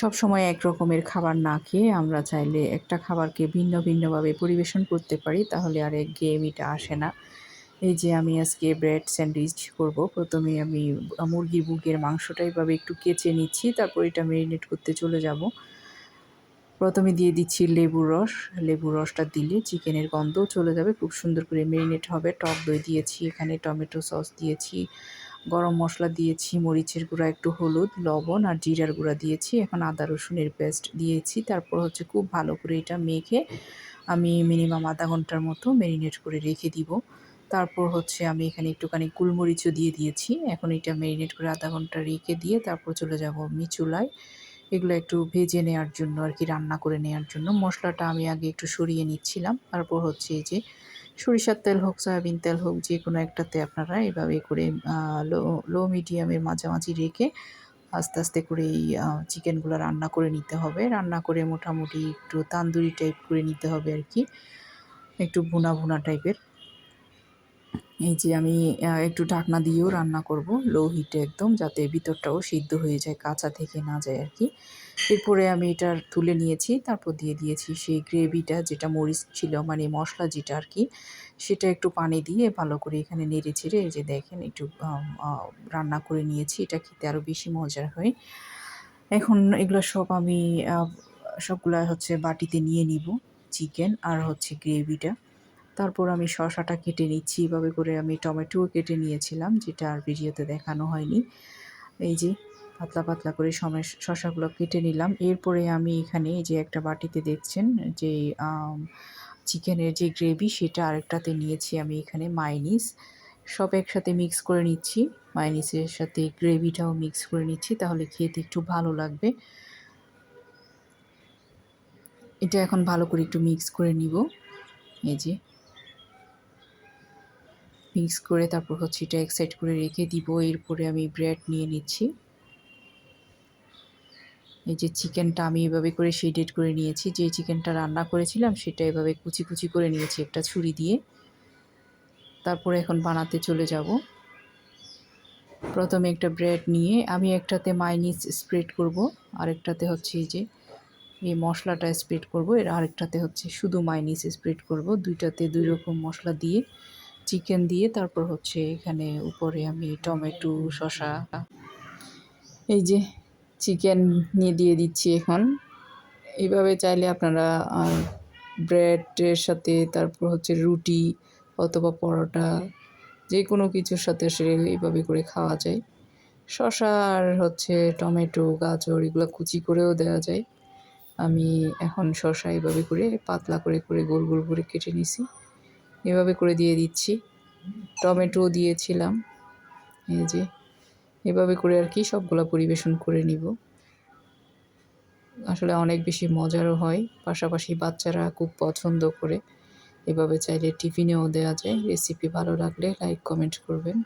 সব সময় এক রকমের খাবার না খেয়ে আমরা চাইলে একটা খাবারকে ভিন্ন ভিন্নভাবে পরিবেশন করতে পারি, তাহলে আর এক গেমিটা আসে না। এই যে আমি আজকে ব্রেড স্যান্ডউইচ করব, প্রথমে আমি মুরগির বুকের মাংসটা এভাবে একটু কেচে নিচ্ছি, তারপর এটা ম্যারিনেট করতে চলে যাব। প্রথমে দিয়ে দিচ্ছি লেবুর রস, লেবুর রসটা দিলে চিকেনের গন্ধও চলে যাবে, খুব সুন্দর করে ম্যারিনেট হবে। টক দই দিয়েছি এখানে, টমেটো সস দিয়েছি গরম মশলা দিয়েছি, মরিচের গুঁড়া, একটু হলুদ, লবণ আর জিরার গুঁড়া দিয়েছি। এখন আদা, রসুনের পেস্ট দিয়েছি। তারপর হচ্ছে খুব ভালো করে এটা মেখে আমি মিনিমাম আধা ঘণ্টার মতো ম্যারিনেট করে রেখে দিব। তারপর হচ্ছে আমি এখানে একটুখানি কুলমরিচও দিয়ে দিয়েছি। এখন এটা ম্যারিনেট করে আধা ঘণ্টা রেখে দিয়ে তারপর চলে যাব আমি চুলায়। এগুলো একটু ভেজে নেওয়ার জন্য আর কি, রান্না করে নেওয়ার জন্য। মশলাটা আমি আগে একটু সরিয়ে নিচ্ছিলাম। তারপর হচ্ছে এই যে সরিষার তেল হোক, সয়াবিন তেল হোক, যে কোনো একটাতে আপনারা এভাবে করে লো লো মিডিয়ামের মাঝামাঝি রেখে আস্তে আস্তে করে এই চিকেনগুলো রান্না করে নিতে হবে। রান্না করে মোটামুটি একটু তান্দুরি টাইপ করে নিতে হবে আর কি। একটু ভুনা ভুনা টাইপের এই যে আমি একটু ঢাকনা দিয়েও রান্না করব। লো হিটে একদম, যাতে ভিতরটাও সিদ্ধ হয়ে যায়, কাঁচা থেকে না যায় আর কি এরপরে আমি এটা তুলে নিয়েছি, তারপর দিয়ে দিয়েছি সেই গ্রেভিটা, যেটা মরিচ ছিল মানে মশলা যেটা আর কি সেটা একটু পানি দিয়ে ভালো করে এখানে নেড়ে চেড়ে এই যে দেখেন, একটু রান্না করে নিয়েছি, এটা খেতে আরও বেশি মজার হয়। এখন এগুলো সব আমি সবগুলা হচ্ছে বাটিতে নিয়ে নিব, চিকেন আর হচ্ছে গ্রেভিটা। তারপর আমি শশাটা কেটে নিচ্ছি। এভাবে করে আমি টমেটোও কেটে নিয়েছিলাম, যেটা আর ভিডিওতে দেখানো হয়নি। এই যে, পাতলা পাতলা করে সময় শশাগুলো কেটে নিলাম। এরপরে আমি এখানে যে একটা বাটিতে দেখছেন যে চিকেনের যে গ্রেভি, সেটা আরেকটাতে নিয়েছি আমি এখানে, মাইনিস। সব একসাথে মিক্স করে নিচ্ছি। মাইনিসের সাথে গ্রেভিটাও মিক্স করে নিচ্ছি, তাহলে খেতে একটু ভালো লাগবে। এটা এখন ভালো করে একটু মিক্স করে নিব। এই যে মিক্স করে তারপর হচ্ছে এটা এক সাইড করে রেখে দিব। এরপরে আমি ব্রেড নিয়ে নিচ্ছি। এই যে চিকেনটা আমি এভাবে করে শেডেড করে নিয়েছি। যে চিকেনটা রান্না করেছিলাম, সেটা এভাবে কুচি কুচি করে নিয়েছি একটা ছুরি দিয়ে। তারপরে এখন বানাতে চলে যাব। প্রথমে একটা ব্রেড নিয়ে আমি একটাতে মাইনিস স্প্রেড করব, আরেকটাতে হচ্ছে এই যে এই মশলাটা স্প্রেড করব। এর আরেকটাতে হচ্ছে শুধু মাইনিস স্প্রেড করব। দুইটাতে দুই রকম মশলা দিয়ে চিকেন দিয়ে তারপর হচ্ছে এখানে উপরে আমি টমেটো, শসা। এই যে চিকেন নিয়ে দিয়ে দিচ্ছি এখন। এইভাবে চাইলে আপনারা ব্রেডের সাথে তারপর হচ্ছে রুটি অথবা পরোটা যে কোনো কিছুর সাথে আসলে এইভাবে করে খাওয়া যায়। শসা আর হচ্ছে টমেটো, গাজর এগুলো কুচি করেও দেওয়া যায়। আমি এখন শসা এভাবে করে পাতলা করে করে গোল গোল করে কেটে নিছি। এভাবে করে দিয়ে দিচ্ছি। টমেটো দিয়েছিলাম। এই যে, এভাবে করে আর কি সবগুলো পরিবেশন করে নিব। আসলে অনেক বেশি মজারও হয়, পাশাপাশি বাচ্চারা খুব পছন্দ করে। এভাবে চাইলে টিফিনেও দেওয়া যায়। রেসিপি ভালো লাগলে লাইক, কমেন্ট করবেন।